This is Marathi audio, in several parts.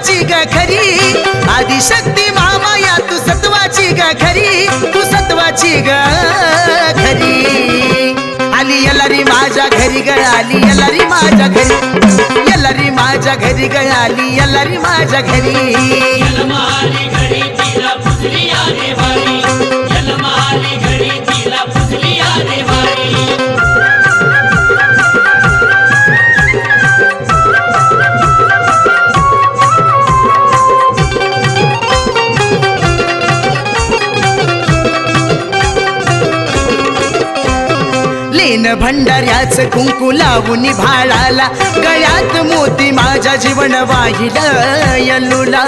सत्वाची ग खरी. आदिशक्ती महामाया तू सत्वाची ग खरी. तू सत्वाची ग खरी. आली यलारी माझ्या घरी ग आली यलारी माझ्या घरी. यलारी माझ्या घरी ग आली यलारी माझ्या घरी. लेन भंडाऱ्याच कुंकू लावून भाळाला गळ्यात मोती माझ्या जीवन वाहिल यल्लूला.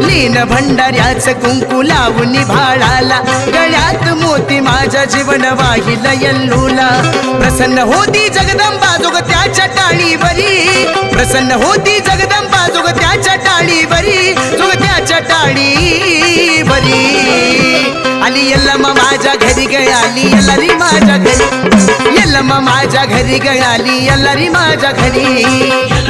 लीन भंडाऱ्याच कुंकू लावून भाळाला गळ्यात मोती माझ्या जीवन वाहिल यल्लूला. प्रसन्न होती जगदंबा जोग त्याच्या टाळीवरी. प्रसन्न होती जगदंबा जोग त्याच्या टाळीवरी. जोग त्याच्या टाळी माझ्या घरी गळाली आली यल्लारी माझ्या घरी. यल्लम माझ्या घरी गळाली आली यल्लारी माझ्या घरी.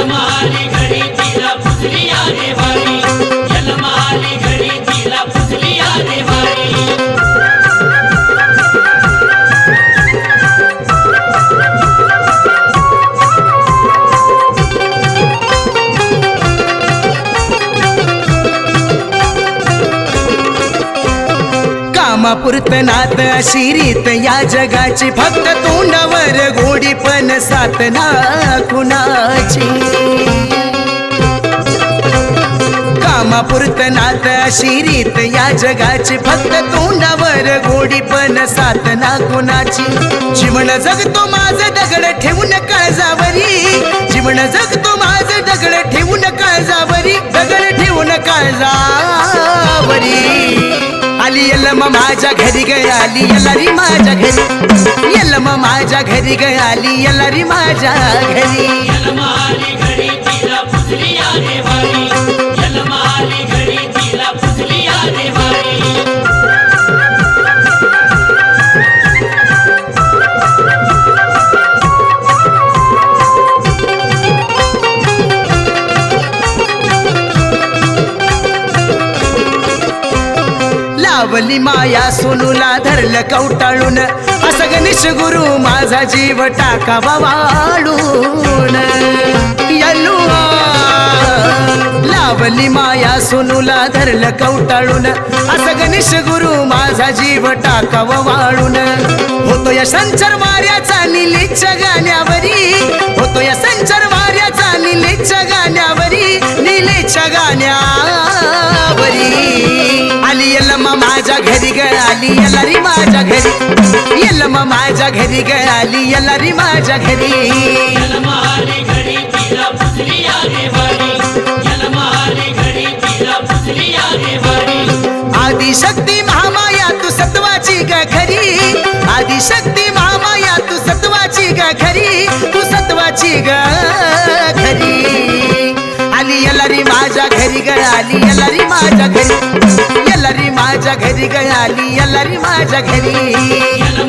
कामापुरत नात अशी रीत या जगाची. फक्त तोंडावर गोडी पण सात ना कुणाची कामापुरत नात अशी रीत या जगाची. फक्त तोंडावर गोडी पण सात ना कुणाची जीवन जगतो माझं दगड ठेवून काळजावरी. जीवन जगतो माझं दगड ठेवून काळजावरी. दगड ठेवून काळजा आली यल्लम माझ्या घरी ग आली यलारी माझ्या घरी. यल्लम माझ्या घरी ग आली यलारी माझ्या घरी. लावली माया सोनूला धरलं कवटाळून. असं गणेश गुरु माझा जीव टाकावा वाळून. लावली माया सोनूला धरलं कवटाळून. असं गणेश गुरु माझा जीव टाकावा वाळून. होतो या संचर मार्याचा निलीच्या गाण्यावरी. होतो या संचर मार्याचा निलीच्या गाण्यावरी. निलीच्या गाण्यावरी. आली यल्लमा माझ्या घरी ग आली यल्लारी माझ्या घरी यल्लमा माझ्या घरी. ग आली यल्लारी माझ्या घरी आदिशक्ती महामाया तू सत्वाची ग खरी. आदिशक्ती महामाया तू सत्वाची ग खरी. तू सत्वाची ग खरी. आली यलारी माझ्या घरी ग आली यलारी माझ्या घरी. माझ्या घरी गयाली आली माझ्या घरी.